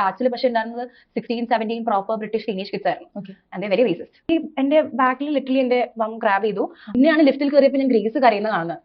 ബാച്ചിൽ പക്ഷേ ഉണ്ടായിരുന്നത് sixteen seventeen proper British teenage kids ആയിരുന്നു. ആൻഡ് വെരി റേസിസ്റ്റ് ഈ എന്റെ ബാക്കിൽ ലിറ്റലി എന്റെ വം ഗ്രാബ് ചെയ്തു. പിന്നെയാണ് ലിഫ്റ്റിൽ കയറിയപ്പോൾ ഞാൻ ഗ്രീസ് കരയുന്ന കാണുന്നത്.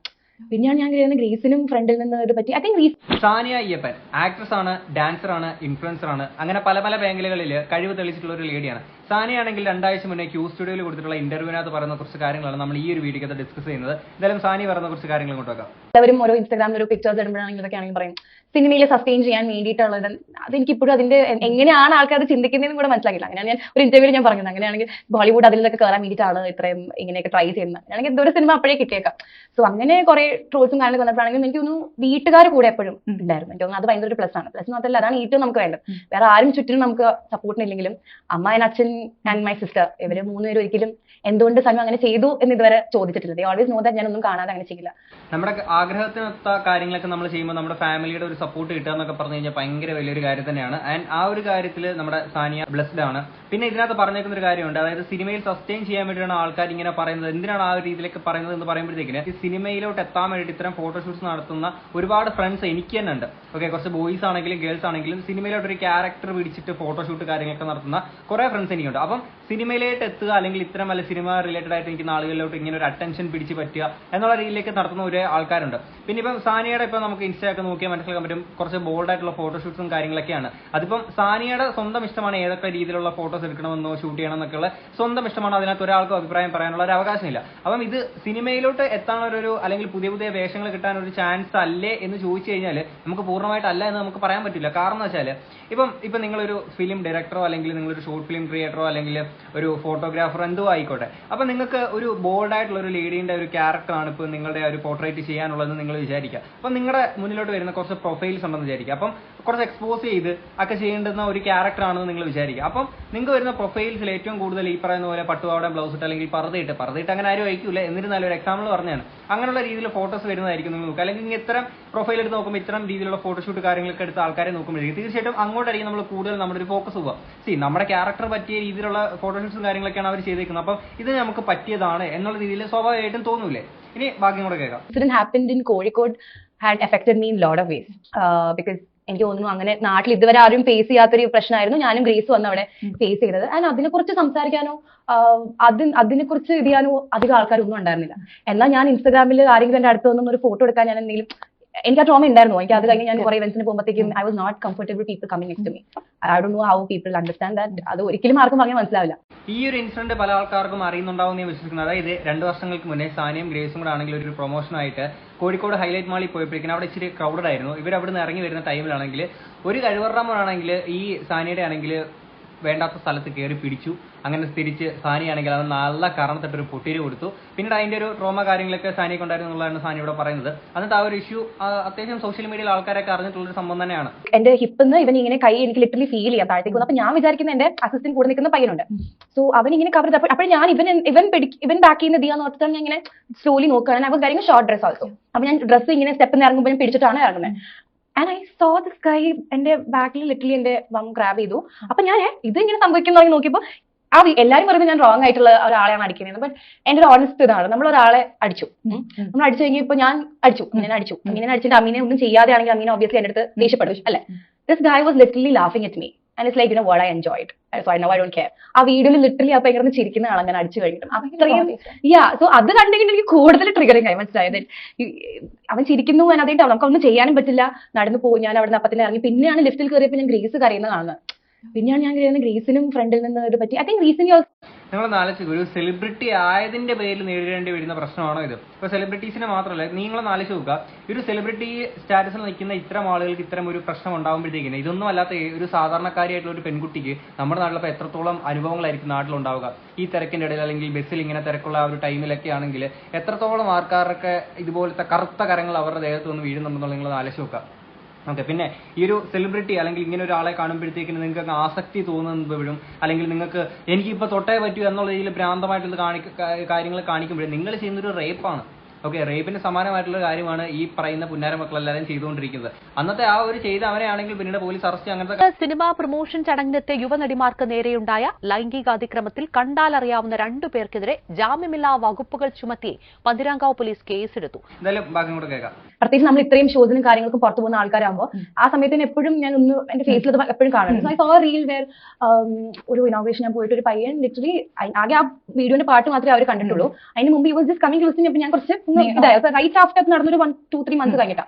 പിന്നെയാണ് ഞാൻ കരുതുന്നത് ഗ്രീസിനും ഫ്രണ്ടിൽ നിന്ന് ഇത് പറ്റി. ഐ തിങ്ക് ഗ്രീസ് സാനിയ അയ്യപ്പൻ ആക്ട്രസ് ആണ് ഡാൻസർ ആണ് ഇൻഫ്ലുവൻസർ ആണ് അങ്ങനെ പല പല മേഖലകളിൽ കഴിവ് തെളിച്ചിട്ടുള്ള ഒരു ലേഡിയാണ് സാനിയ ആണെങ്കിൽ രണ്ടാഴ്ച മുന്നേ ക്യൂ സ്റ്റുഡിയോയിൽ കൊടുത്തിട്ടുള്ള ഇന്റർവ്യൂവിനകത്ത് പറയുന്ന കുറച്ച് കാര്യങ്ങളാണ് നമ്മൾ ഈ ഒരു വീഡിയോക്കകത്ത് ഡിസ്കസ് ചെയ്യുന്നത്. എന്തായാലും സാനിയ പറയുന്ന കുറച്ച് കാര്യങ്ങൾ കൊണ്ടുവെക്കാം. എല്ലാവരും ഓരോ ഇൻസ്റ്റാഗ്രാമിൽ ഒരു പിക്ചേഴ്സ് ഇടുമ്പോഴാണെങ്കിൽ ഇതൊക്കെ ആണെങ്കിൽ പറയും. സിനിമയിൽ സസ്റ്റെയിൻ ചെയ്യാൻ വേണ്ടിയിട്ടുള്ളത്. അതെനിക്ക് ഇപ്പോഴും അതിന്റെ എങ്ങനെയാണ് ആൾക്കാർ ചിന്തിക്കുന്നതെന്ന് കൂടെ മനസ്സിലാക്കില്ല അങ്ങനെ ഞാൻ ഒരു ഇന്റർവ്യൂവിൽ ഞാൻ പറഞ്ഞത്. അങ്ങനെയാണെങ്കിൽ ബോളിവുഡ് അതിൽ നിന്നൊക്കെ കയറാൻ വേണ്ടിയിട്ടാണ് ഇത്രയും ഇങ്ങനെയൊക്കെ ട്രൈ ചെയ്യുന്നത്. അങ്ങനെയാണെങ്കിൽ എന്തോ ഒരു സിനിമ അപ്പോഴേ കിട്ടിയേക്കാം. സോ അങ്ങനെ കുറെ ട്രോൾസും കാര്യങ്ങളൊക്കെ വന്നപ്പോഴാണെങ്കിലും എനിക്ക് തോന്നുന്നു വീട്ടുകാർ കൂടെ എപ്പോഴും ഉണ്ടായിരുന്നു. എനിക്ക് തോന്നുന്നു അത് ഭയങ്കര ഒരു പ്ലസ് ആണ്. പ്ലസ് മാത്രമല്ല അതാണ് ഏറ്റവും നമുക്ക് വേണ്ടത്. വേറെ ആരും ചുറ്റിനും നമുക്ക് സപ്പോർട്ടിനില്ലെങ്കിലും അമ്മ ആൻഡ് അച്ഛൻ ആൻഡ് മൈ സിസ്റ്റർ ഇവർ മൂന്നുപേരും ഒരിക്കലും എന്തുകൊണ്ട് സമയം അങ്ങനെ ചെയ്തു എന്ന് ഇതുവരെ ചോദിച്ചിട്ടില്ല. ദേ ഓൾവേസ് നോ ദാറ്റ് ഞാൻ ഒന്നും കാണാതെ അങ്ങനെ ചെയ്യില്ല. നമ്മുടെ ആഗ്രഹത്തിനൊത്ത കാര്യങ്ങളൊക്കെ നമ്മൾ ചെയ്യുമ്പോൾ നമ്മുടെ ഫാമിലിയുടെ ഒരു സപ്പോർട്ട് കിട്ടുക എന്നൊക്കെ പറഞ്ഞു കഴിഞ്ഞാൽ ഭയങ്കര വലിയൊരു കാര്യം തന്നെയാണ്. ആൻഡ് ആ ഒരു കാര്യത്തിൽ നമ്മുടെ സാനിയ ബ്ലെസ്ഡ് ആണ്. പിന്നെ ഇതിനകത്ത് പറഞ്ഞേക്കുന്ന ഒരു കാര്യമുണ്ട്. അതായത് സിനിമയിൽ സസ്റ്റെയിൻ ചെയ്യാൻ വേണ്ടിയാണ് ആൾക്കാർ ഇങ്ങനെ പറയുന്നത്. എന്തിനാണ് ആ ഒരു രീതിയിലേക്ക് പറയുന്നത് എന്ന് പറയുമ്പോഴത്തേക്കിന് ഈ സിനിമയിലോട്ട് എത്താൻ വേണ്ടിയിട്ട് ഇത്തരം ഫോട്ടോഷൂട്ട്സ് നടത്തുന്ന ഒരുപാട് ഫ്രണ്ട്സ് എനിക്ക് തന്നെ ഉണ്ട്. ഓക്കെ കുറച്ച് ബോയ്സ് ആണെങ്കിലും ഗേൾസ് ആണെങ്കിലും സിനിമയിലോട്ട് ഒരു ക്യാരക്ടർ പിടിച്ചിട്ട് ഫോട്ടോഷൂട്ട് കാര്യങ്ങളൊക്കെ നടത്തുന്ന കുറെ ഫ്രണ്ട്സ് എനിക്കുണ്ട്. അപ്പം സിനിമയിലേക്ക് എത്തുക അല്ലെങ്കിൽ ഇത്തരം വല്ല സിനിമ റിലേറ്റഡ് ആയിട്ട് എനിക്ക് ആളുകളിലോട്ട് ഇങ്ങനെ ഒരു അറ്റൻഷൻ പിടിച്ച് പറ്റുക എന്നുള്ള രീതിയിലേക്ക് നടത്തുന്ന ഒരു ആൾക്കാരുണ്ട്. പിന്നെ ഇപ്പം സാനിയുടെ ഇപ്പം നമുക്ക് ഇൻസ്റ്റാഗ്രാം നോക്കിയാൽ മനസ്സിലാക്കാൻ പറ്റും കുറച്ച് ബോൾഡ് ആയിട്ടുള്ള ഫോട്ടോഷൂട്ട്സും കാര്യങ്ങളൊക്കെയാണ്. അതിപ്പം സാനിയുടെ സ്വന്തം ഇഷ്ടമാണ് ഏതൊക്കെ രീതിയിലുള്ള ഫോട്ടോസ് എടുക്കണമെന്നോ ഷൂട്ട് ചെയ്യണം എന്നൊക്കെയുള്ള സ്വന്തം ഇഷ്ടമാണ് അതിനകത്ത് ഒരാൾക്കും അഭിപ്രായം പറയാനുള്ള ഒരു അവകാശമില്ല. അപ്പം ഇത് സിനിമയിലോട്ട് എത്താനുള്ള ഒരു അല്ലെങ്കിൽ പുതിയ പുതിയ വേഷങ്ങൾ കിട്ടാൻ ഒരു ചാൻസ് അല്ലേ എന്ന് ചോദിച്ചു കഴിഞ്ഞാൽ നമുക്ക് പൂർണമായിട്ട് അല്ല എന്ന് നമുക്ക് പറയാൻ പറ്റില്ല. കാരണം വെച്ചാൽ ഇപ്പം ഇപ്പം നിങ്ങളൊരു ഫിലിം ഡയറക്ടറോ അല്ലെങ്കിൽ നിങ്ങളൊരു ഷോർട്ട് ഫിലിം ക്രിയേറ്ററോ അല്ലെങ്കിൽ ഒരു ഫോട്ടോഗ്രാഫർ എന്തോ ആയിക്കോട്ടെ. അപ്പം നിങ്ങൾക്ക് ഒരു ബോൾഡ് ആയിട്ടുള്ള ഒരു ലേഡീന്റെ ഒരു ക്യാരക്ടറാണ് ഇപ്പോൾ നിങ്ങളുടെ ഒരു പോർട്രേറ്റ് ചെയ്യാനുള്ളതെന്ന് നിങ്ങൾ വിചാരിക്കുക. അപ്പം നിങ്ങളുടെ മുന്നിലോട്ട് വരുന്ന കുറച്ച് പ്രൊഫൈൽസ് ഉണ്ടെന്ന് വിചാരിക്കുക. അപ്പം കുറച്ച് എക്സ്പോസ് ചെയ്ത് ഒക്കെ ചെയ്യേണ്ടുന്ന ഒരു ക്യാരക്ടർ ആണെന്ന് നിങ്ങൾ വിചാരിക്കുക. അപ്പം നിങ്ങൾക്ക് വരുന്ന പ്രൊഫൈൽസിൽ ഏറ്റവും കൂടുതൽ ഈ പറയുന്ന പോലെ പട്ടുപാവട ബ്ലൗസ് ഇട്ട് അല്ലെങ്കിൽ പറുതയിട്ട് പറുതയിട്ട് അങ്ങനെ ആരും അയക്കൂല. എന്നിരുന്നാലും ഒരു എക്സാമ്പിൾ പറഞ്ഞാണ്. അങ്ങനെയുള്ള രീതിയിൽ ഫോട്ടോസ് വരുന്നതായിരിക്കും നിങ്ങൾ നോക്കുക. അല്ലെങ്കിൽ ഇത്തരം പ്രൊഫൈൽ എടുത്ത് നോക്കുമ്പോൾ ഇത്തരം രീതിയിലുള്ള ഫോട്ടോഷൂട്ട് കാര്യങ്ങളൊക്കെ എടുത്ത് ആൾക്കാരെ നോക്കുമ്പോഴേക്കും തീർച്ചയായിട്ടും അങ്ങോട്ടായിരിക്കും നമ്മൾ കൂടുതൽ നമ്മുടെ ഒരു ഫോക്കസ് പോവുക. സി നമ്മുടെ ക്യാരക്ടർ പറ്റിയ രീതിയിലുള്ള ഫോട്ടോഷൂട്ട്സും കാര്യങ്ങളൊക്കെയാണ് അവർ ചെയ്തേക്കുന്നത്. അപ്പം ഇത് നമുക്ക് പറ്റിയതാണ് എന്നുള്ള രീതിയിൽ സ്വാഭാവികമായിട്ടും തോന്നൂലേ? ഇനി ബാക്കി കൂടെ കേൾക്കാം. Had affected me in of എനിക്ക് തോന്നുന്നു അങ്ങനെ നാട്ടിൽ ഇതുവരെ ആരും ഫേസ് ചെയ്യാത്തൊരു പ്രശ്നമായിരുന്നു. ഞാനും ഗ്രീസ് വന്ന് അവിടെ ഫേസ് ചെയ്തത്. ആൻഡ് അതിനെക്കുറിച്ച് സംസാരിക്കാനോ അത് അതിനെക്കുറിച്ച് ഇത് ചെയ്യാനോ അധികം ആൾക്കാരൊന്നും ഉണ്ടായിരുന്നില്ല. എന്നാൽ ഞാൻ ഇൻസ്റ്റാഗ്രാമിൽ ആരെങ്കിലും എന്റെ അടുത്ത് വന്നൊന്ന് ഒരു ഫോട്ടോ എടുക്കാൻ ഞാൻ എന്തെങ്കിലും എനിക്ക് ആ ട്രോമ ഉണ്ടായിരുന്നു. എനിക്ക് അത് കഴിഞ്ഞ് ഞാൻ കുറെ ഇവന്റ്സിന് പോകുമ്പോഴത്തേക്കും I was not comfortable people coming next me I do know how people understand that അത് ഒരിക്കലും ആർക്കും പറഞ്ഞാൽ മനസ്സിലാവില്ല. ഈ ഒരു ഇൻസിഡന്റ് പല ആൾക്കാർക്കും അറിയുന്നുണ്ടാവും എന്ന് വിശ്വസിക്കുന്നത്. അതായത് രണ്ട് വർഷങ്ങൾക്ക് മുന്നേ സാനിയും ഗ്രേസും കൂടെ ആണെങ്കിൽ ഒരു പ്രൊമോഷനായിട്ട് കോഴിക്കോട് ഹൈലൈറ്റ് മാളിൽ പോയപ്പോഴേക്കും അവിടെ ഇച്ചിരി ക്രൗഡഡ് ആയിരുന്നു. ഇവർ അവിടെ നിന്ന് ഇറങ്ങി വരുന്ന ടൈമിലാണെങ്കിൽ ഒരു കഴിവറാമോടാണെങ്കിൽ ഈ സാനിയുടെ ആണെങ്കിൽ വേണ്ടാത്ത സ്ഥലത്ത് കയറി പിടിച്ചു. അങ്ങനെ തിരിച്ച് സാനിയാണെങ്കിൽ അത് നല്ല കാരണത്തിട്ടൊരു പൊട്ടിരി കൊടുത്തു. പിന്നീട് അതിന്റെ ഒരു ട്രോമ കാര്യങ്ങളൊക്കെ സാനിയെ കൊണ്ടായിരുന്നു എന്നുള്ളതാണ് സാനി ഇവിടെ പറയുന്നത്. എന്നിട്ട് ആ ഒരു ഇഷ്യൂ അത്യാവശ്യം സോഷ്യൽ മീഡിയയിൽ ആൾക്കാരൊക്കെ അറിഞ്ഞിട്ടുള്ളൊരു സംഭവം തന്നെയാണ്. എന്റെ ഹിപ്പിന്ന് ഇവൻ ഇങ്ങനെ കൈ എനിക്ക് ലിറ്ററലി ഫീൽ ചെയ്യാം താഴത്തേക്ക് അപ്പൊ ഞാൻ വിചാരിക്കുന്ന എന്റെ അസിസ്റ്റന്റ് കൂടെ നിൽക്കുന്ന പയ്യനുണ്ട്. സോ അവൻ ഇങ്ങനെ കവർ ചെയ്തപ്പോൾ അപ്പോൾ ഞാൻ ഇവൻ ഇവൻ ഇവൻ ബാക്ക് ചെയ്യുന്ന ദിയാന്ന് ഓർത്തിട്ടാണ് ഞാൻ ഇങ്ങനെ സ്ലോലി നോക്കുകയാണ്. I wearing short dress also അപ്പൊ ഞാൻ ഡ്രസ്സ് ഇങ്ങനെ സ്റ്റെപ്പിൽ ഇറങ്ങുമ്പോൾ ഞാൻ പിടിച്ചിട്ടാണ് ഇറങ്ങുന്നത് ആൻഡ് ഐ സോ ദിസ് കൈ എന്റെ ബാക്കിൽ ലിറ്റിലി എന്റെ വം ഗ്രാബ് ചെയ്തു. അപ്പൊ ഞാൻ ഇത് ഇങ്ങനെ സംഭവിക്കുന്ന? നോക്കിയപ്പോൾ ആ എല്ലാരും പറയുമ്പോൾ ഞാൻ റോങ് ആയിട്ടുള്ള ഒരാളെയാണ് അടിക്കുന്നത്. ബട്ട് എന്റെ ഒരു ഓണസ്റ്റ് ഇതാണ്. നമ്മൾ ഒരാളെ അടിച്ചു. നമ്മൾ അടിച്ചു കഴിഞ്ഞാൽ ഇപ്പൊ ഞാൻ അടിച്ചു. ഇങ്ങനെ അടിച്ചു. ഇങ്ങനെ അടിച്ചിട്ട് അമീനെ ഒന്നും ചെയ്യാതെ ആണെങ്കിൽ അമീനെ ഒബ്വിയസ്ലി എന്റെ അടുത്ത് ദേഷ്യപ്പെടും. അല്ലെ? This guy was literally laughing at me and it's like you know what I enjoyed so I know I don't care ആ വീഡിയോയിൽ ലിറ്ററലി ആ ഭയങ്കര ചിരിക്കുന്ന ആൾ അങ്ങനെ അടിച്ചു കഴിഞ്ഞിട്ടും. അത്രയും യാ സോ അത് കണ്ടെങ്കിൽ എനിക്ക് കൂടുതൽ ട്രിഗറിങ് ആയി മനസ്സിലായത് അവൻ ചിരിക്കുന്നു ഞാൻ അതേ നമുക്ക് ഒന്നും ചെയ്യാനും പറ്റില്ല. നടന്നു പോകും. ഞാൻ അവിടെ അപ്പത്തിന് ഇറങ്ങി. പിന്നെയാണ് ലിഫ്റ്റിൽ കയറിയപ്പോൾ ഞാൻ ഗ്രീസ് കരയുന്നത് കാണുന്നത്. പിന്നെയാണ് ഞാൻ കരുതുന്നത് ഗ്രീസിനും ഫ്രണ്ടിൽ നിന്ന് ഇത് പറ്റി. ഐ തിങ്ക് ഗ്രീസിന് നിങ്ങൾ ആലോചിച്ച് ഒരു സെലിബ്രിറ്റി ആയതിന്റെ പേരിൽ നേരിടേണ്ടി വരുന്ന പ്രശ്നമാണോ ഇത്? ഇപ്പൊ സെലിബ്രിറ്റീസിനെ മാത്രമല്ല നിങ്ങളൊന്ന് ആലോചിച്ച് നോക്കുക ഒരു സെലിബ്രിറ്റി സ്റ്റാറ്റസിൽ നിൽക്കുന്ന ഇത്തരം ആളുകൾക്ക് ഇത്തരം ഒരു പ്രശ്നം ഉണ്ടാകുമ്പോഴത്തേക്കിന് ഇതൊന്നും അല്ലാത്ത ഒരു സാധാരണക്കാരിയായിട്ടുള്ള ഒരു പെൺകുട്ടിക്ക് നമ്മുടെ നാട്ടിലപ്പോൾ എത്രത്തോളം അനുഭവങ്ങളായിരിക്കും നാട്ടിലുണ്ടാവുക? ഈ തിരക്കിന്റെ ഇടയിൽ അല്ലെങ്കിൽ ബസ്സിൽ ഇങ്ങനെ തിരക്കുള്ള ആ ഒരു ടൈമിലൊക്കെ ആണെങ്കിൽ എത്രത്തോളം ആൾക്കാരൊക്കെ ഇതുപോലത്തെ കറുത്ത കരങ്ങൾ അവരുടെ ദേഹത്ത് വന്ന് വീഴുന്നുണ്ടെന്നുള്ള നിങ്ങൾ ആലോചിച്ച് നോക്കുക ഓക്കെ പിന്നെ ഈ ഒരു സെലിബ്രിറ്റി അല്ലെങ്കിൽ ഇങ്ങനെ ഒരാളെ കാണുമ്പോഴത്തേക്കിന് നിങ്ങൾക്ക് ആസക്തി തോന്നുമ്പോഴും അല്ലെങ്കിൽ നിങ്ങൾക്ക് എനിക്ക് ഇപ്പൊ തൊട്ടേ പറ്റൂ എന്നുള്ള രീതിയിൽ ഭ്രാന്തമായിട്ടുള്ള കാര്യങ്ങൾ കാണിക്കുമ്പോഴും നിങ്ങൾ ചെയ്യുന്നൊരു റേപ്പാണ് ഓക്കെ റേപ്പിന് സമാനമായിട്ടുള്ള കാര്യമാണ് ഈ പറയുന്ന പുന്നാര മക്കളെല്ലാവരും ചെയ്തുകൊണ്ടിരിക്കുന്നത്. അന്നത്തെ ആ ഒരു ചെയ്ത അവനെയാണെങ്കിൽ പിന്നീട് പോലീസ് അറസ്റ്റ് അങ്ങനത്തെ സിനിമാ പ്രൊമോഷൻ ചടങ്ങിനെത്തിയ യുവനടിമാർക്ക് നേരെയുണ്ടായ ലൈംഗികാതിക്രമത്തിൽ കണ്ടാലറിയാവുന്ന രണ്ടു പേർക്കെതിരെ ജാമ്യമില്ലാ വകുപ്പുകൾ ചുമത്തി പന്തിരാങ്കാവ് പോലീസ് കേസെടുത്തു. എന്തായാലും ബാക്കി കൂടെ കേൾക്കാം. പ്രത്യേകിച്ച് നമ്മൾ ഇത്രയും ഷോസിനും കാര്യങ്ങൾക്കും പുറത്തു പോകുന്ന ആൾക്കാരാകുമ്പോൾ ആ സമയത്ത് തന്നെ എപ്പോഴും ഞാൻ ഒന്ന് എന്റെ ഫേസിൽ എപ്പോഴും കാണുന്നുണ്ട് so I saw reel where ഒരു ഇനോഗ്രേഷൻ ഞാൻ പോയിട്ട് ഒരു പയ്യൻ ലിറ്ററലി ആകെ ആ വീഡിയോന്റെ പാട്ട് മാത്രമേ അവർ കണ്ടിട്ടുള്ളൂ. അതിന് മുമ്പ് ഈ വാസ് ജസ്റ്റ് കമ്മിങ് ക്ലോസിന് ഞാൻ കുറച്ച് ഒന്ന് ഇതായി റൈറ്റ് ആഫ്റ്റർ നടന്നൊരു വൺ ടു ത്രീ മന്ത്സ് കഴിഞ്ഞിട്ടാ.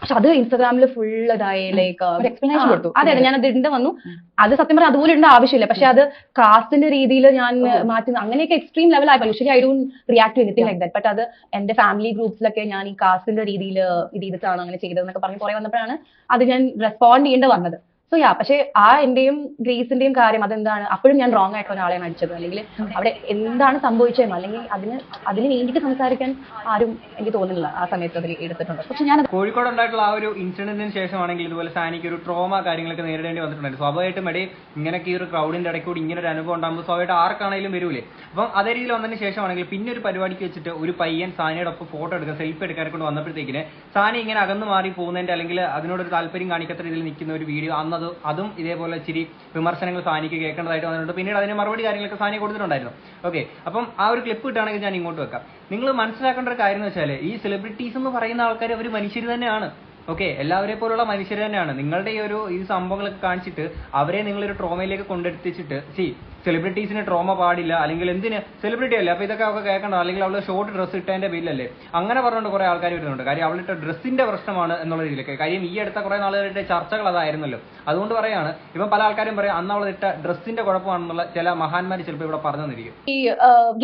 പക്ഷെ അത് ഇൻസ്റ്റാഗ്രാമിൽ ഫുൾ ഇതായി ലൈക്ക് എക്സ്പ്ലനേഷൻ കൊടുത്തു. അതെ അതെ ഞാൻ അത് ഇടേണ്ട വന്നു. അത് സത്യം പറഞ്ഞാൽ അതുപോലെ ഇടേണ്ട ആവശ്യമില്ല. പക്ഷെ അത് കാസ്റ്റിന്റെ രീതിയിൽ ഞാൻ മാറ്റുന്ന അങ്ങനെയൊക്കെ എക്സ്ട്രീം ലെവൽ ആയി പക്ഷേ I don't react to anything like that but അത് എന്റെ ഫാമിലി ഗ്രൂപ്പ്സിലൊക്കെ ഞാൻ ഈ കാസ്റ്റിന്റെ രീതിയിൽ ഇത് ചെയ്തിട്ടാണ് അങ്ങനെ ചെയ്തതെന്നൊക്കെ പറഞ്ഞ് കുറെ വന്നപ്പോഴാണ് അത് ഞാൻ റെസ്പോണ്ട് ചെയ്യേണ്ടി വന്നത്. സോ യാ പക്ഷെ ആ എന്റെയും ഗ്രേസിന്റെയും കാര്യം അതെന്താണ്? അപ്പോഴും ഞാൻ റോങ് ആയിട്ട് ഒരാളെയാണ് അടിച്ചത് അല്ലെങ്കിൽ അവിടെ എന്താണ് സംഭവിച്ചതെന്നോ അല്ലെങ്കിൽ അതിന് അതിന് വേണ്ടിയിട്ട് സംസാരിക്കാൻ ആരും എനിക്ക് തോന്നുന്നില്ല ആ സമയത്ത് അതിൽ എടുത്തിട്ടുണ്ട്. പക്ഷെ ഞാൻ കോഴിക്കോട് ഉണ്ടായിട്ടുള്ള ആ ഒരു ഇൻസിഡന്റിന് ശേഷമാണെങ്കിൽ ഇതുപോലെ സാനിക്ക് ഒരു ട്രോമ കാര്യങ്ങളൊക്കെ നേരിടേണ്ടി വന്നിട്ടുണ്ട്. സ്വാഭാവികമായിട്ടും ഇടയിൽ ഇങ്ങനെയൊക്കെ ഈ ഒരു ക്രൗഡിന്റെ ഇടയ്ക്ക് കൂടി ഇങ്ങനെ ഒരു അനുഭവം ഉണ്ടാകുമ്പോൾ സ്വാഭാവികമായിട്ട് ആർക്കാണെങ്കിലും വരൂലേ? അപ്പം അതേ രീതിയിൽ വന്നതിന് ശേഷമാണെങ്കിൽ പിന്നെ ഒരു പരിപാടിക്ക് വെച്ചിട്ട് ഒരു പയ്യൻ സാനിയുടെ ഒപ്പം ഫോട്ടോ എടുക്കുക സെൽഫി എടുക്കാനൊക്കെ വന്നപ്പോഴത്തേക്കിന് സാനി ഇങ്ങനെ അകന്നു മാറി പോകുന്നതിന്റെ അല്ലെങ്കിൽ അതിനോടൊരു താല്പര്യം കാണിക്കാത്ത രീതിയിൽ നിൽക്കുന്ന ഒരു വീഡിയോ അന്നത് അതും ഇതേപോലെ ഇച്ചിരി വിമർശനങ്ങൾ സാനിക്ക് കേൾക്കേണ്ടതായിട്ട് വന്നിട്ടുണ്ട്. പിന്നീട് അതിന് മറുപടി കാര്യങ്ങളൊക്കെ സാനി കൊടുത്തിട്ടുണ്ടായിരുന്നു. ഓക്കെ അപ്പം ആ ഒരു ക്ലിപ്പ് കിട്ടുകയാണെങ്കിൽ ഞാൻ ഇങ്ങോട്ട് വെക്കാം. നിങ്ങൾ മനസ്സിലാക്കേണ്ട ഒരു കാര്യം എന്ന് വെച്ചാൽ ഈ സെലിബ്രിറ്റീസ് എന്ന് പറയുന്ന ആൾക്കാർ അവർ മനുഷ്യർ തന്നെയാണ്. ഓക്കെ എല്ലാവരെ പോലുള്ള മനുഷ്യർ തന്നെയാണ്. നിങ്ങളുടെ ഈ ഒരു ഈ സംഭവങ്ങളൊക്കെ കാണിച്ചിട്ട് അവരെ നിങ്ങളൊരു ട്രോമയിലേക്ക് കൊണ്ടെത്തിച്ചിട്ട് സി സെലിബ്രിറ്റീസിന് ട്രോമ പാടില്ല അല്ലെങ്കിൽ എന്തിന്? സെലിബ്രിറ്റി അല്ലേ? അപ്പൊ ഇതൊക്കെ അവർക്ക് കേൾക്കണം അല്ലെങ്കിൽ അവൾ ഷോർട്ട് ഡ്രസ്സ് ഇട്ടതിന്റെ ബില്ലല്ലേ അങ്ങനെ പറഞ്ഞുകൊണ്ട് കുറെ ആൾക്കാർ വരുന്നുണ്ട്. കാര്യം അവളിട്ട ഡ്രസ്സിന്റെ പ്രശ്നമാണ് എന്നുള്ള രീതിയിലൊക്കെ. കാര്യം ഈ അടുത്ത കുറെ നാളുകളുടെ ചർച്ചകൾ അതായിരുന്നല്ലോ. അതുകൊണ്ട് പറയാണ് ഇപ്പം പല ആൾക്കാരും പറയാം അന്ന് അവളിട്ട ഡ്രസ്സിന്റെ കുഴപ്പമാണെന്നുള്ള ചില മഹാന്മാർ ചിലപ്പോൾ ഇവിടെ പറഞ്ഞു തന്നിരിക്കും ഈ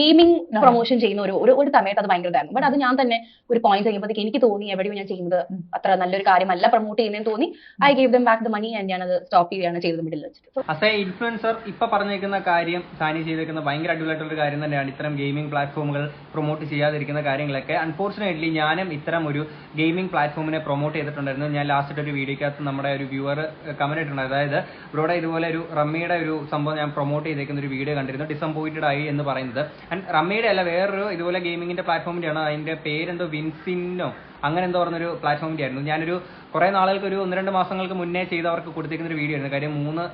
ഗെയിമിംഗ് പ്രൊമോഷൻ ചെയ്യുന്ന ഒരു ഒരു സമയത്ത് അത് ഭയങ്കര ഇതായിരുന്നു. ബട്ട് അത് ഞാൻ തന്നെ ഒരു പോയിന്റ് കഴിയുമ്പോഴത്തേക്ക് എനിക്ക് തോന്നി എവിടെയും ഞാൻ ചെയ്യുന്നത് അത്ര നല്ലൊരു കാര്യമല്ല പ്രൊമോട്ട് ചെയ്യുന്നതെന്ന് തോന്നി. I gave them back the money and ഞാൻ അത് സ്റ്റോപ്പ് ചെയ്യുകയാണ് ചെയ്തത് മിഡിൽ വെച്ചിട്ട്. ആസ് എ ഇൻഫ്ലുവൻസർ ഇപ്പൊ പറഞ്ഞേക്കുന്ന കാര്യം സാനി ചെയ്തേക്കുന്ന ഭയങ്കര അടിപൊളിയായിട്ടുള്ള ഒരു കാര്യം തന്നെയാണ്. ഇത്തരം ഗെയിമിംഗ് പ്ലാറ്റ്ഫോമുകൾ പ്രൊമോട്ട് ചെയ്യാതിരിക്കുന്ന കാര്യങ്ങളൊക്കെ. അൺഫോർച്ചുനേറ്റ്ലി ഞാനും ഇത്തരം ഒരു ഗെയിമിംഗ് പ്ലാറ്റ്ഫോമിനെ പ്രൊമോട്ട് ചെയ്തിട്ടുണ്ടായിരുന്നു. ഞാൻ ലാസ്റ്റ് ഒരു വീഡിയോക്കകത്ത് നമ്മുടെ ഒരു വ്യൂവർ കമന്റ് ഇട്ടുണ്ട് അതായത് ഇവിടെ ഇതുപോലെ ഒരു റമ്മിയുടെ ഒരു സംഭവം ഞാൻ പ്രൊമോട്ട് ചെയ്തേക്കുന്ന ഒരു വീഡിയോ കണ്ടിരുന്നു. ഡിസംപോയിന്റഡ് ആയി എന്ന് പറയുന്നത്. ആൻഡ് റമ്മിയുടെ അല്ല വേറൊരു ഇതുപോലെ ഗെയിമിങ്ങിന്റെ പ്ലാറ്റ്ഫോമിന്റെയാണ് അതിന്റെ പേരെന്തോ വിൻസിനോ അങ്ങനെ എന്തോ പറഞ്ഞൊരു പ്ലാറ്റ്ഫോമിന്റെ ആയിരുന്നു ഞാനൊരു കുറെ നാളുകൾക്ക് ഒരു ഒന്ന് രണ്ട് മാസങ്ങൾക്ക് മുന്നേ ചെയ്തവർക്ക് കൊടുത്തേക്കുന്ന ഒരു വീഡിയോ ആയിരുന്നു. കാര്യം മൂന്ന്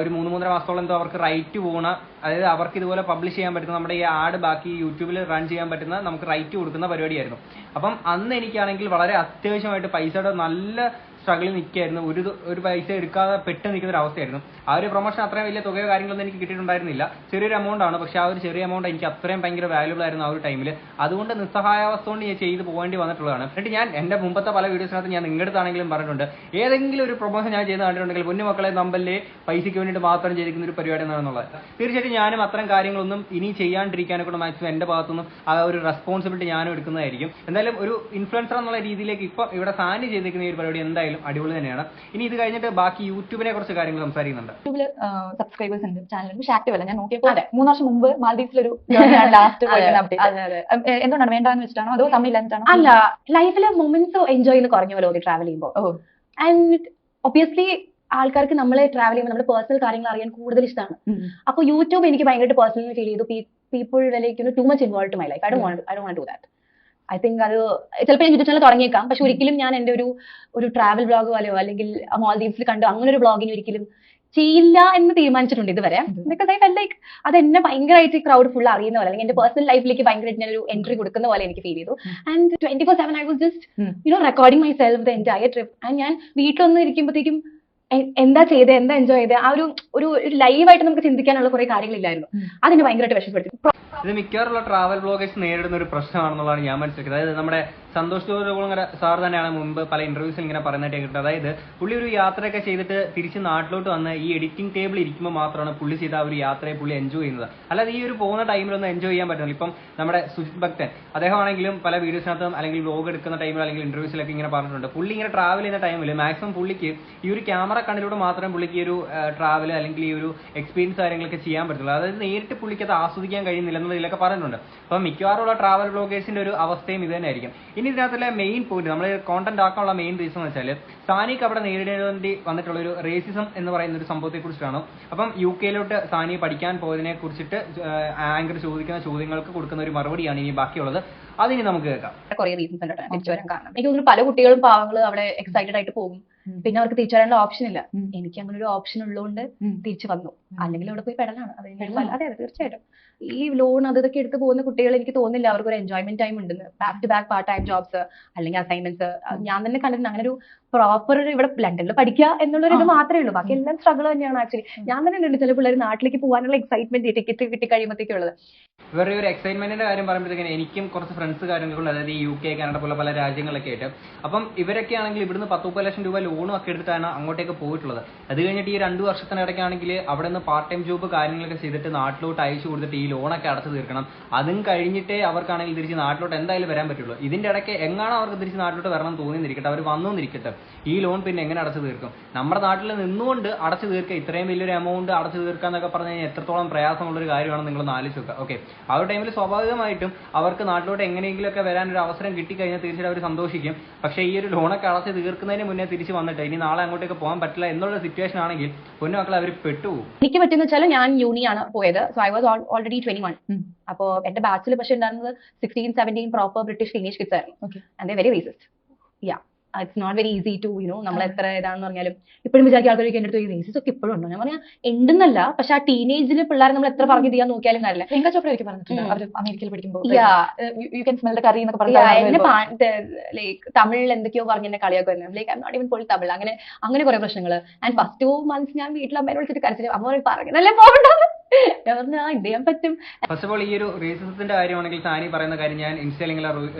ഒരു മൂന്ന് മൂന്നര മാസത്തോളം എന്തോ അവർക്ക് റൈറ്റ് പോണ അതായത് അവർക്ക് ഇതുപോലെ പബ്ലിഷ് ചെയ്യാൻ പറ്റുന്ന നമ്മുടെ ഈ ആഡ് ബാക്കി യൂട്യൂബിൽ റൺ ചെയ്യാൻ പറ്റുന്ന നമുക്ക് റൈറ്റ് കൊടുക്കുന്ന പരിപാടിയായിരുന്നു. അപ്പം അന്ന് എനിക്കാണെങ്കിൽ വളരെ അത്യാവശ്യമായിട്ട് പൈസയുടെ നല്ല സ്ട്രഗിൾ നിൽക്കുകയായിരുന്നു. ഒരു ഒരു പൈസ എടുക്കാതെ പെട്ടെന്ന് നിൽക്കുന്ന ഒരു അവസ്ഥയായിരുന്നു ആ ഒരു പ്രൊമോഷൻ അത്രയും വലിയ തുകയോ കാര്യങ്ങളൊന്നും എനിക്ക് കിട്ടിയിട്ടുണ്ടായിരുന്നില്ല. ചെറിയൊരു എമൗണ്ട് ആണ്. പക്ഷേ ആ ഒരു ചെറിയ എമൗണ്ട് എനിക്ക് അത്രയും ഭയങ്കര വാല്യൂബിൾ ആയിരുന്നു ആ ഒരു ടൈമിൽ അതുകൊണ്ട് നിസ്സഹായാവസ്ഥ കൊണ്ട് ഞാൻ ചെയ്ത് പോകേണ്ടി വന്നിട്ടുള്ളതാണ്. എന്നിട്ട് ഞാൻ എന്റെ മുമ്പത്തെ പല വീഡിയോസിനകത്ത് ഞാൻ നിങ്ങളുടെ അടുത്താണെങ്കിലും പറഞ്ഞിട്ടുണ്ട്. ഏതെങ്കിലും ഒരു പ്രൊമോഷൻ ഞാൻ ചെയ്ത് കണ്ടിട്ടുണ്ടെങ്കിൽ പൊന്നു മക്കളെ നമ്പല്ലേ പൈസയ്ക്ക് വേണ്ടിയിട്ട് മാത്രം ചെയ്തിരിക്കുന്ന ഒരു പരിപാടി എന്നാണെന്നുള്ളത് തീർച്ചയായിട്ടും ഞാനും അത്തരം കാര്യങ്ങളൊന്നും ഇനി ചെയ്യാണ്ടിരിക്കാനെ കൂടെ മാക്സിമം എന്റെ ഭാഗത്തുനിന്നും ആ ഒരു റെസ്പോൺസിബിലിറ്റി ഞാനും എടുക്കുന്നതായിരിക്കും. എന്തായാലും ഒരു ഇൻഫ്ലുവൻസർ എന്നുള്ള രീതിയിലേക്ക് ഇപ്പൊ ഇവിടെ സാനി ചെയ്തിരിക്കുന്ന ഈ ഒരു പരിപാടി എന്തായാലും അടിപൊളി തന്നെയാണ്. ഇനി ഇത് കഴിഞ്ഞിട്ട് ബാക്കി യൂട്യൂബിനെ കുറച്ച് കാര്യങ്ങൾ സംസാരിക്കുന്നുണ്ട്. യൂട്യൂബിൽ സബ്സ്ക്രൈബേഴ്സ് ഉണ്ട് ചാനൽ പക്ഷെ ആക്റ്റീവ് അല്ല. ഞാൻ നോക്കിയപ്പോൾ മൂന്ന് വർഷം മുമ്പ് ലാസ്റ്റ് എന്തുകൊണ്ടാണ്? വേണ്ടാന്ന് വെച്ചിട്ടാണോ? അതോ സമയമില്ലാഞ്ഞിട്ടാണോ അല്ല ലൈഫിലെ മൊമെന്റ്സ് എൻജോയ് ചെയ്ത് കുറഞ്ഞ പോലെ ട്രാവൽ ചെയ്യുമ്പോൾ ആൻഡ് ഒബിയസ്ലി ആൾക്കാർക്ക് നമ്മളെ ട്രാവൽ ചെയ്യുമ്പോൾ നമ്മുടെ പേഴ്സണൽ കാര്യങ്ങൾ അറിയാൻ കൂടുതൽ ഇഷ്ടമാണ്. അപ്പൊ യൂട്യൂബ് എനിക്ക് ഭയങ്കര പേഴ്സണൽ ഫീൽ ചെയ്തു. People like too much involve to my life I do want I do want to that I think അത് ചിലപ്പോൾ ഞാൻ യൂട്യൂബ് ചാനൽ തുടങ്ങിയേക്കാം. പക്ഷെ ഒരിക്കലും ഞാൻ എന്റെ ഒരു ഒരു ട്രാവൽ ബ്ലോഗ് പോലെയോ അല്ലെങ്കിൽ മാൽദീവ്സിൽ കണ്ടോ അങ്ങനെ ഒരു ബ്ലോഗിന് ഒരിക്കലും ചെയ്യില്ല എന്ന് തീരുമാനിച്ചിട്ടുണ്ട് ഇതുവരെ. ബിക്കോസ് ഐ ഫെൽ ലൈക്ക് അത് എന്നെ ഭയങ്കരമായിട്ട് ക്രൗഡ് ഫുൾ അറിയുന്ന പോലെ അല്ലെങ്കിൽ എന്റെ പേഴ്സണൽ ലൈഫിലേക്ക് ഭയങ്കരമായിട്ട് ഞാൻ ഒരു എൻട്രി കൊടുക്കുന്ന പോലെ എനിക്ക് ഫീൽ ചെയ്തു. And twenty four seven I was just you know recording myself the entire trip and ഞാൻ വീട്ടിലൊന്നും ഇരിക്കുമ്പോഴത്തേക്കും എന്താ ചെയ്തത് എന്താ എൻജോയ് ചെയ്തത് ആ ഒരു ഒരു ലൈവായിട്ട് നമുക്ക് ചിന്തിക്കാനുള്ള കുറെ കാര്യങ്ങളില്ലായിരുന്നു. അതിനെ ഭയങ്കരമായിട്ട് വിഷമപ്പെടുത്തി. ഇത് മിക്കവാറുള്ള ട്രാവൽ ബ്ലോഗേഴ്സ് നേരിടുന്ന ഒരു പ്രശ്നമാണെന്നുള്ളതാണ് ഞാൻ മനസ്സിലാക്കിയത്. അതായത് നമ്മുടെ സന്തോഷ് ജോലകുളങ്ങര സാർ തന്നെയാണ് മുമ്പ് പല ഇന്റർവ്യൂസിൽ ഇങ്ങനെ പറയുന്നതായിട്ട് കേട്ടിട്ട് അതായത് പുള്ളി ഒരു യാത്രയൊക്കെ ചെയ്തിട്ട് തിരിച്ച് നാട്ടിലോട്ട് വന്ന് ഈ എഡിറ്റിംഗ് ടേബിൾ ഇരിക്കുമ്പോൾ മാത്രമാണ് പുള്ളി ചെയ്ത ഒരു യാത്രയെ പുള്ളി എൻജോയ് ചെയ്യുന്നത്. അല്ലാതെ ഈ ഒരു പോകുന്ന ടൈമിലൊന്നും എൻജോയ് ചെയ്യാൻ പറ്റുന്നില്ല ഇപ്പം നമ്മുടെ സുജിത് ഭക്തൻ അദ്ദേഹമാണെങ്കിലും പല വീഡിയോസിനകത്തും അല്ലെങ്കിൽ വ്ലോഗ് എടുക്കുന്ന ടൈമിൽ അല്ലെങ്കിൽ ഇന്റർവ്യൂസിലൊക്കെ ഇങ്ങനെ പറഞ്ഞിട്ടുണ്ട്. പുള്ളി ഇങ്ങനെ ട്രാവൽ ചെയ്യുന്ന ടൈമിൽ മാക്സിമം പുള്ളിക്ക് ഈ ഒരു ക്യാമറ കണ്ണിലൂടെ മാത്രമേ പുള്ളിക്ക് ഈ ഒരു ട്രാവൽ അല്ലെങ്കിൽ ഈ ഒരു എക്സ്പീരിയൻസ് കാര്യങ്ങളൊക്കെ ചെയ്യാൻ പറ്റുള്ളൂ അതായത് നേരിട്ട് പുള്ളിക്ക് അത് ആസ്വദിക്കാൻ കഴിയുന്നില്ല എന്നുള്ളതിലൊക്കെ പറയുന്നുണ്ട് അപ്പം മിക്കവാറുള്ള ട്രാവൽ ബ്ലോഗേഴ്സിന്റെ ഒരു അവസ്ഥയും ഇത് തന്നെയായിരിക്കും. ഇനി ഇതിനകത്തുള്ള മെയിൻ പോയിന്റ് നമ്മൾ കോണ്ടന്റ് ആക്കാനുള്ള മെയിൻ റീസൺ എന്ന് വെച്ചാൽ സാനിക്ക് അവിടെ നേരിടേണ്ടി വന്നിട്ടുള്ള ഒരു റേസിസം എന്ന് പറയുന്ന ഒരു സംഭവത്തെ കുറിച്ചിട്ടാണ്. അപ്പം യു കെയിലോട്ട് സാനി പഠിക്കാൻ പോയതിനെ കുറിച്ചിട്ട് ആങ്കർ ചോദിക്കുന്ന ചോദ്യങ്ങൾക്ക് കൊടുക്കുന്ന ഒരു മറുപടിയാണ് ഇനി ബാക്കിയുള്ളത്. അതിനി നമുക്ക് കേൾക്കാം. കുറെ റീസൺസ് ഉണ്ട് തിരിച്ചു വരാൻ കാരണം. എനിക്ക് തോന്നുന്നു പല കുട്ടികളും പാവങ്ങൾ അവിടെ എക്സൈറ്റഡ് ആയിട്ട് പോകും. പിന്നെ അവർക്ക് തിരിച്ചു വരാനുള്ള ഓപ്ഷൻ ഇല്ല. എനിക്ക് അങ്ങനെ ഒരു ഓപ്ഷൻ ഉള്ളതുകൊണ്ട് തിരിച്ചു വന്നു. അല്ലെങ്കിൽ അവിടെ പോയി പെടലാണ്. അത്. അതെ തീർച്ചയായിട്ടും. ഈ ലോൺ അത് ഇതൊക്കെ എടുത്ത് പോകുന്ന കുട്ടികൾ എനിക്ക് തോന്നുന്നില്ല. അവർക്ക് ഒരു എൻജോയ്മെന്റ് ടൈം ഉണ്ടെന്ന്. Back to back part time jobs അല്ലെങ്കിൽ അസൈൻമെന്റ്സ് ഞാൻ തന്നെ കണ്ടിട്ടുണ്ട്. അങ്ങനെ ഒരു പ്രോപ്പർ ഒരു ഇവിടെ ലണ്ടനിൽ പഠിക്കുക എന്നുള്ള ഒരു ഇത് മാത്രമേ ഉള്ളൂ. ബാക്കി എല്ലാം സ്ട്രഗിൾ തന്നെയാണ് ആക്ച്വലി ഞാൻ തന്നെ ഉണ്ട് ചില പിള്ളേർ നാട്ടിലേക്ക് പോകാനുള്ള എക്സൈറ്റ്മെന്റ് ടിക്കറ്റ് കിട്ടി കഴിയുമ്പോഴത്തേക്കുള്ളത് വേറെ ഒരു എക്സൈറ്റ്മെന്റിന്റെ കാര്യം പറയുമ്പോഴത്തേക്കും എനിക്കും കുറച്ച് ഫ്രണ്ട്സ് കാര്യങ്ങളൊക്കെ അതായത് യു കെ കാനഡ പോലെ പല രാജ്യങ്ങളൊക്കെ ആയിട്ട്. അപ്പം ഇവരൊക്കെ ആണെങ്കിൽ ഇവിടുന്ന് പത്ത് മുപ്പത് ലക്ഷം രൂപ ലോണും ഒക്കെ എടുത്തിട്ടാണ് അങ്ങോട്ടേക്ക് പോയിട്ടുള്ളത്. അത് കഴിഞ്ഞിട്ട് ഈ രണ്ടു വർഷത്തിനിടയ്ക്കാണെങ്കിൽ അവിടെ നിന്ന് പാർട്ട് ടൈം ജോബ് കാര്യങ്ങളൊക്കെ ചെയ്തിട്ട് നാട്ടിലോട്ട് അയച്ചു കൊടുത്തിട്ട് ഈ ലോണൊക്കെ അടച്ചു തീർക്കണം. അതും കഴിഞ്ഞിട്ടേ അവർക്കാണെങ്കിൽ തിരിച്ച് നാട്ടിലോട്ട് എന്തായാലും വരാൻ പറ്റുള്ളൂ. ഇതിന്റെ ഇടയ്ക്ക് എങ്ങാണോ അവർക്ക് തിരിച്ച് നാട്ടിലോട്ട് വരണം തോന്നിയിരിക്കട്ടെ അവർ വന്നു എന്നിരിക്കട്ടെ. ഈ ലോൺ പിന്നെ എങ്ങനെ അടച്ചു തീർക്കും? നമ്മുടെ നാട്ടിൽ നിന്നുകൊണ്ട് അടച്ചു തീർക്കുക ഇത്രയും വലിയൊരു എമൗണ്ട് അടച്ചു തീർക്കുക എന്നൊക്കെ പറഞ്ഞു കഴിഞ്ഞാൽ എത്രത്തോളം പ്രയാസമുള്ള ഒരു കാര്യമാണ് നിങ്ങൾ ആലോചിച്ച് നോക്കുക. ഓക്കെ ആ ഒരു ടൈമിൽ സ്വാഭാവികമായിട്ടും അവർക്ക് നാട്ടിലോട്ട് എങ്ങനെയെങ്കിലുമൊക്കെ വരാൻ ഒരു അവസരം കിട്ടിക്കഴിഞ്ഞാൽ തീർച്ചയായിട്ടും അവർ സന്തോഷിക്കും. പക്ഷേ ഈ ഒരു ലോണൊക്കെ അടച്ചു തീർക്കുന്നതിന് മുന്നേ തിരിച്ച് വന്നിട്ട് ഇനി നാളെ അങ്ങോട്ടേക്ക് പോകാൻ പറ്റില്ല എന്നുള്ള സിറ്റുവേഷൻ ആണെങ്കിൽ പൊന്നുമക്കളെ അവർ പെട്ടുപോകും. എനിക്ക് പറ്റുന്ന വെച്ചാൽ ഞാൻ യൂണിയാണ് പോയത്. So I was already twenty one. അപ്പോൾ എന്റെ ബാച്ചിൽ പക്ഷെ ഉണ്ടായിരുന്നത് sixteen seventeen proper British English kids ആയിരുന്നു. Very racist yeah it's not very easy to you know നമ്മൾ എത്ര ഇതാണെന്ന് പറഞ്ഞാലും ഇപ്പോഴും വിചാരിക്കുക ആൾക്കാർ എന്റെ അടുത്ത് ഒക്കെ ഇപ്പോഴും ഉണ്ടോ? ഞാൻ പറഞ്ഞാൽ ഉണ്ടെന്നല്ല. പക്ഷെ ആ ടീനേജിൽ പിള്ളേരെ നമ്മൾ എത്ര പറഞ്ഞു ചെയ്യാൻ നോക്കിയാലും കാര്യമില്ല. പ്രിയങ്ക ചോപ്ര എനിക്ക് പറഞ്ഞിട്ടുണ്ട്. അവർ അമേരിക്കയിൽ പഠിക്കുമ്പോൾ. You can smell the curry എന്നൊക്കെ പറഞ്ഞു ലൈക്ക് തമിഴിൽ എന്തൊക്കെയോ പറഞ്ഞ് എന്നെ കളിയാക്കുമായിരുന്നു ലൈക്ക് ഐ നോട്ട് ഇവൻ പോയി തമിഴ്. അങ്ങനെ അങ്ങനെ കുറെ പ്രശ്നങ്ങൾ ആൻഡ് ഫസ്റ്റ് ടു മന്ത്സ് ഞാൻ വീട്ടിൽ അമ്മേനെ വിളിച്ചിട്ട് കരച്ചിട്ട് അമ്മ പറഞ്ഞു പറഞ്ഞല്ലേ പോകണ്ട ഞാൻ പറ്റും. ഫസ്റ്റ് ഓഫ് ഓൾ ഈ ഒരു റേസിസത്തിന്റെ കാര്യമാണെങ്കിൽ സാനി പറയുന്ന കാര്യം ഞാൻ ഇൻസ്റ്റയിൽ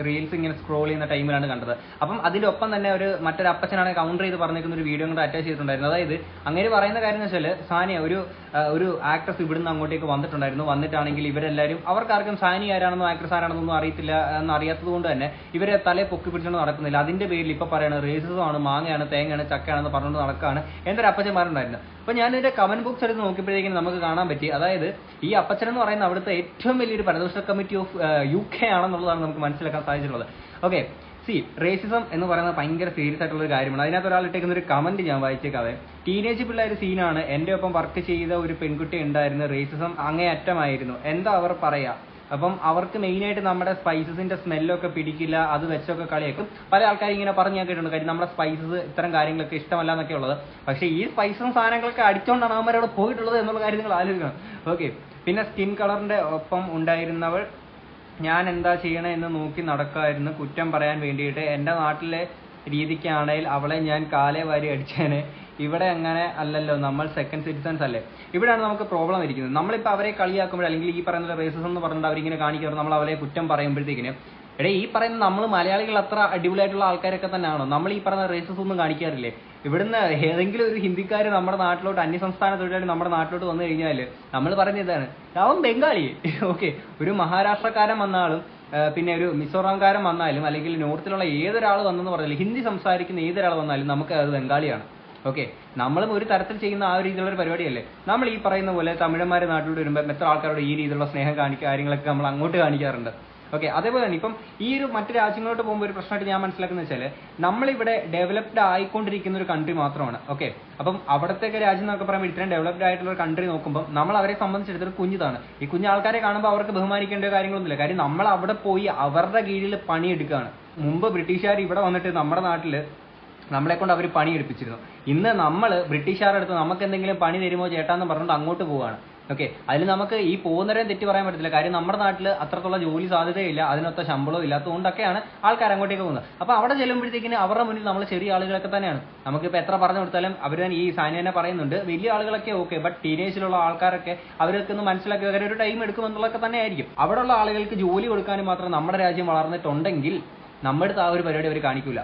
റീൽസ് ഇങ്ങനെ സ്ക്രോൾ ചെയ്യുന്ന ടൈമിലാണ് കണ്ടത്. അപ്പം അതിന്റെ ഒപ്പം തന്നെ ഒരു മറ്റൊരു അപ്പച്ചനാണ് കൗണ്ടർ ചെയ്ത് പറഞ്ഞിരിക്കുന്ന ഒരു വീഡിയോ കൂടെ അറ്റാച്ച് ചെയ്തിട്ടുണ്ടായിരുന്നു. അതായത് അങ്ങനെ പറയുന്ന കാര്യം എന്ന് വെച്ചാൽ സാനിയ ഒരു ഒരു ആക്ട്രസ് ഇവിടുന്ന് അങ്ങോട്ടേക്ക് വന്നിട്ടുണ്ടായിരുന്നു. വന്നിട്ടാണെങ്കിൽ ഇവരെല്ലാവരും അവർക്കാർക്കും സാനി ആരാണെന്നോ ആക്ട്രസ് ആരാണെന്നൊന്നും അറിയത്തില്ല എന്ന് അറിയാത്തത് കൊണ്ട് തന്നെ ഇവരെ തലയെ പൊക്കി പിടിച്ചുകൊണ്ട് നടക്കുന്നില്ല. അതിന്റെ പേരിൽ ഇപ്പൊ പറയണ റേസിസം ആണ് മാങ്ങയാണ് തേങ്ങയാണ് ചക്കയാണെന്ന് പറഞ്ഞുകൊണ്ട് നടക്കാണ് എന്തൊരു അപ്പച്ചന്മാരുണ്ടായിരുന്നു. അപ്പൊ ഞാൻ ഇതിന്റെ കമന്റ് ബോക്സ് എടുത്ത് നോക്കിയപ്പോഴേക്കും നമുക്ക് കാണാൻ പറ്റി. അതായത് ഈ അപ്പച്ചൻ എന്ന് പറയുന്ന അവിടുത്തെ ഏറ്റവും വലിയൊരു പരദോഷ കമ്മിറ്റി ഓഫ് യു കെ ആണെന്നുള്ളതാണ് നമുക്ക് മനസ്സിലാക്കാൻ സാധിച്ചിട്ടുള്ളത്. ഓക്കെ സി റേസിസം എന്ന് പറയുന്നത് ഭയങ്കര സീരിയസ് ആയിട്ടുള്ള ഒരു കാര്യമാണ്. അതിനകത്ത് ഒരാൾ ഇട്ടേക്കുന്ന ഒരു കമന്റ് ഞാൻ വായിച്ചേക്കാതെ ടീനേജ് പിള്ളേർ സീനാണ് എന്റെ ഒപ്പം വർക്ക് ചെയ്ത ഒരു പെൺകുട്ടി ഉണ്ടായിരുന്നു റേസിസം അങ്ങേയറ്റമായിരുന്നു. എന്താ അവർ പറയാ? അപ്പം അവർക്ക് മെയിൻ ആയിട്ട് നമ്മുടെ സ്പൈസസിന്റെ സ്മെല്ലൊക്കെ പിടിക്കില്ല അത് വെച്ചൊക്കെ കളിയാക്കും. പല ആൾക്കാർ ഇങ്ങനെ പറഞ്ഞു കേട്ടിട്ടുണ്ട് കാര്യം നമ്മുടെ സ്പൈസസ് ഇത്തരം കാര്യങ്ങളൊക്കെ ഇഷ്ടമല്ല എന്നൊക്കെ ഉള്ളത്. പക്ഷേ ഈ സ്പൈസും സാധനങ്ങളൊക്കെ അടിച്ചോണ്ടാണ് അവന്മാർ അവിടെ പോയിട്ടുള്ളത് എന്നുള്ള കാര്യം നിങ്ങൾ ആലോചിക്കണം. ഓക്കെ പിന്നെ സ്കിൻ കളറിന്റെ ഒപ്പം ഉണ്ടായിരുന്നവൾ ഞാൻ എന്താ ചെയ്യണേ എന്ന് നോക്കി നടക്കുമായിരുന്നു കുറ്റം പറയാൻ വേണ്ടിയിട്ട് എന്റെ നാട്ടിലെ രീതിക്കാണെങ്കിൽ അവളെ ഞാൻ കാലേ വാരി അടിച്ചേനെ. ഇവിടെ അങ്ങനെ അല്ലല്ലോ നമ്മൾ സെക്കൻഡ് സിറ്റിസൺസ് അല്ലേ? ഇവിടെയാണ് നമുക്ക് പ്രോബ്ലം ഇരിക്കുന്നത്. നമ്മളിപ്പോൾ അവരെ കളിയാക്കുമ്പോൾ അല്ലെങ്കിൽ ഈ പറയുന്ന റേസസ് എന്ന് പറഞ്ഞിട്ട് അവരിങ്ങനെ കാണിക്കുമ്പോൾ നമ്മൾ അവരെ കുറ്റം പറയുമ്പോഴത്തേക്കിന് എടേ ഈ പറയുന്ന നമ്മൾ മലയാളികൾ അത്ര അടിപൊളിയായിട്ടുള്ള ആൾക്കാരൊക്കെ തന്നെയാണോ? നമ്മൾ ഈ പറയുന്ന റേസസ് ഒന്നും കാണിക്കാറില്ലേ? ഇവിടുന്ന് ഏതെങ്കിലും ഒരു ഹിന്ദിക്കാർ നമ്മുടെ നാട്ടിലോട്ട് അന്യസംസ്ഥാന തൊഴിലാളി നമ്മുടെ നാട്ടിലോട്ട് വന്നു കഴിഞ്ഞാൽ നമ്മൾ പറയുന്ന ഇതാണ്. അവൻ ബംഗാളി. ഓക്കെ ഒരു മഹാരാഷ്ട്രക്കാരൻ വന്നാലും പിന്നെ ഒരു മിസോറാംകാരൻ വന്നാലും അല്ലെങ്കിൽ നോർത്തിലുള്ള ഏതൊരാൾ വന്നെന്ന് പറഞ്ഞാലും ഹിന്ദി സംസാരിക്കുന്ന ഏതൊരാൾ വന്നാലും നമുക്ക് അത് ബംഗാളിയാണ്. ഓക്കെ നമ്മളും ഒരു തരത്തിൽ ചെയ്യുന്ന ആ ഒരു രീതിയിലുള്ള ഒരു പരിപാടിയല്ലേ? നമ്മൾ ഈ പറയുന്ന പോലെ തമിഴന്മാരെ നാട്ടിലോട്ട് വരുമ്പോൾ എത്ര ആൾക്കാരോട് ഈ രീതിയിലുള്ള സ്നേഹം കാണിക്കുക കാര്യങ്ങളൊക്കെ നമ്മൾ അങ്ങോട്ട് കാണിക്കാറുണ്ട്. ഓക്കെ അതേപോലെ തന്നെ ഇപ്പം ഈ ഒരു മറ്റു രാജ്യങ്ങളോട്ട് പോകുമ്പോൾ ഒരു പ്രശ്നമായിട്ട് ഞാൻ മനസ്സിലാക്കുന്നത് വെച്ചാൽ നമ്മളിവിടെ ഡെവലപ്ഡ് ആയിക്കൊണ്ടിരിക്കുന്ന ഒരു കൺട്രി മാത്രമാണ്. ഓക്കെ അപ്പം അവിടത്തേക്ക് രാജ്യം എന്നൊക്കെ പറയുമ്പോൾ ഇത്രയും ഡെവലപ്ഡ് ആയിട്ടുള്ള ഒരു കൺട്രി നോക്കുമ്പോൾ നമ്മൾ അവരെ സംബന്ധിച്ചിടത്തോളം കുഞ്ഞിതാണ്. ഈ കുഞ്ഞു ആൾക്കാരെ കാണുമ്പോൾ അവർക്ക് ബഹുമാനിക്കേണ്ട കാര്യങ്ങളൊന്നുമില്ല. കാര്യം നമ്മൾ അവിടെ പോയി അവരുടെ കീഴിൽ പണിയെടുക്കുകയാണ്. മുമ്പ് ബ്രിട്ടീഷുകാർ ഇവിടെ വന്നിട്ട് നമ്മുടെ നാട്ടിൽ നമ്മളെ കൊണ്ട് അവർ പണി എടുപ്പിച്ചിരുന്നു. ഇന്ന് നമ്മൾ ബ്രിട്ടീഷുകാരുടെ അടുത്ത് നമുക്ക് എന്തെങ്കിലും പണി തരുമോ ചേട്ടാന്ന് പറഞ്ഞുകൊണ്ട് അങ്ങോട്ട് പോവുകയാണ് ഓക്കെ അതിൽ നമുക്ക് ഈ പോകുന്നവരെയും തെറ്റി പറയാൻ പറ്റത്തില്ല. കാര്യം നമ്മുടെ നാട്ടിൽ അത്രത്തോളം ജോലി സാധ്യതയില്ല. അതിനൊത്ത ശമ്പളവും ഇല്ലാത്തതുകൊണ്ടൊക്കെയാണ് ആൾക്കാർ അങ്ങോട്ടേക്ക് പോകുന്നത്. അപ്പൊ അവിടെ ചെല്ലുമ്പോഴത്തേക്കിന് അവരുടെ മുന്നിൽ നമ്മൾ ചെറിയ ആളുകളൊക്കെ തന്നെയാണ്. നമുക്കിപ്പോൾ എത്ര പറഞ്ഞു കൊടുത്താലും അവർ ഈ സാനി തന്നെ പറയുന്നുണ്ട്. വലിയ ആളുകളൊക്കെ ഓക്കെ ബട്ട് ടീനേജിലുള്ള ആൾക്കാരൊക്കെ അവർക്ക് ഒന്ന് മനസ്സിലാക്കി വേറെ ഒരു ടൈം എടുക്കുമെന്നുള്ളതൊക്കെ തന്നെ ആയിരിക്കും അവിടെയുള്ള ആളുകൾക്ക് ജോലി കൊടുക്കാനും മാത്രം നമ്മുടെ രാജ്യം വളർന്നിട്ടുണ്ടെങ്കിൽ നമ്മുടെ ആ ഒരു പരിപാടി അവർ കാണിക്കൂല.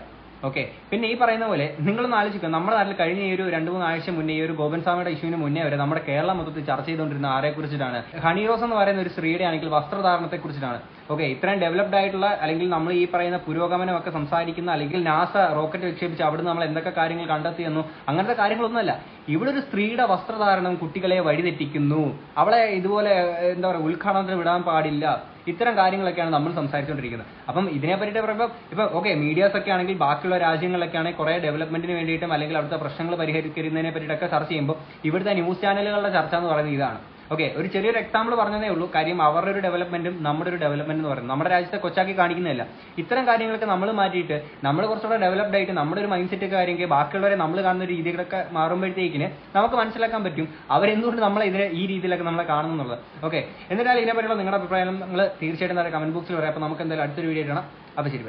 ഓക്കെ പിന്നെ ഈ പറയുന്ന പോലെ നിങ്ങളൊന്ന് ആലോചിക്കുക നമ്മുടെ നാട്ടിൽ കഴിഞ്ഞ ഈ ഒരു രണ്ട് മൂന്ന് ആഴ്ച മുന്നേ ഈ ഒരു ഗോപൻ സ്വാമിയുടെ ഇഷ്യൂവിന് മുന്നേ വരെ നമ്മുടെ കേരളം മൊത്തത്തിൽ ചർച്ച ചെയ്തുകൊണ്ടിരുന്ന ആരെ കുറിച്ചിട്ടാണ്? ഹണി റോസ് എന്ന് പറയുന്ന ഒരു സ്ത്രീയുടെ ആണെങ്കിൽ വസ്ത്രധാരണത്തെ കുറിച്ചിട്ടാണ്. ഓക്കെ ഇത്രയും ഡെവലപ്ഡ് ആയിട്ടുള്ള അല്ലെങ്കിൽ നമ്മൾ ഈ പറയുന്ന പുരോഗമനം ഒക്കെ സംസാരിക്കുന്ന അല്ലെങ്കിൽ നാസ റോക്കറ്റ് വിക്ഷേപിച്ച് അവിടെ നമ്മൾ എന്തൊക്കെ കാര്യങ്ങൾ കണ്ടെത്തിയെന്നു അങ്ങനത്തെ കാര്യങ്ങളൊന്നുമല്ല. ഇവിടെ ഒരു സ്ത്രീയുടെ വസ്ത്രധാരണം കുട്ടികളെ വഴിതെറ്റിക്കുന്നു. അവളെ ഇതുപോലെ എന്താ പറയുക ഉദ്ഘാടനത്തിന് വിടാൻ പാടില്ല. ഇത്തരം കാര്യങ്ങളൊക്കെയാണ് നമ്മൾ സംസാരിച്ചുകൊണ്ടിരിക്കുന്നത്. അപ്പം ഇതിനെ പറ്റിയിട്ട് പറയുമ്പോൾ ഇപ്പൊ ഓക്കെ മീഡിയാസ് ഒക്കെ ആണെങ്കിൽ ബാക്കിയുള്ള രാജ്യങ്ങളിലൊക്കെ ആണെങ്കിൽ കുറെ ഡെവലപ്മെന്റിന് വേണ്ടിയിട്ടും അല്ലെങ്കിൽ അവിടുത്തെ പ്രശ്നങ്ങൾ പരിഹരിക്കുന്നതിനെ പറ്റിയിട്ടൊക്കെ ചർച്ച ചെയ്യുമ്പോൾ ഇവിടുത്തെ ന്യൂസ് ചാനലുകളുടെ ചർച്ച എന്ന് പറയുന്നത് ഇതാണ്. ഓക്കെ ഒരു ചെറിയൊരു എക്സാമ്പിൾ പറഞ്ഞതേ ഉള്ളൂ. കാര്യം അവരുടെ ഒരു ഡെവലപ്മെന്റും നമ്മുടെ ഒരു ഡെവലപ്മെന്റ് എന്ന് പറയുന്നത്. നമ്മുടെ രാജ്യത്തെ കൊച്ചാക്കി കാണിക്കുന്നില്ല ഇത്തരം കാര്യങ്ങളൊക്കെ നമ്മൾ മാറ്റിയിട്ട് നമ്മൾ കുറച്ചുകൂടെ ഡെവലപ്ഡ് ആയിട്ട് നമ്മുടെ ഒരു മൈൻഡ് സെറ്റ് കാര്യമെങ്കിൽ ബാക്കിയുള്ളവരെ നമ്മൾ കാണുന്ന രീതികളൊക്കെ മാറുമ്പോഴത്തേക്കിന് നമുക്ക് മനസ്സിലാക്കാൻ പറ്റും അവരെന്തുകൊണ്ട് നമ്മളെ ഇതിനെ ഈ രീതിയിലൊക്കെ നമ്മളെ കാണുന്നു എന്നുള്ളത്. ഓക്കെ ഇതിനെ പറ്റിയുള്ള നിങ്ങളുടെ അഭിപ്രായം നിങ്ങൾ തീർച്ചയായിട്ടും കമന്റ് ബോക്സിൽ പറയാം. അപ്പോൾ നമുക്ക് എന്തായാലും അടുത്തൊരു വീഡിയോ കാണാം. അപ്പോൾ ശരി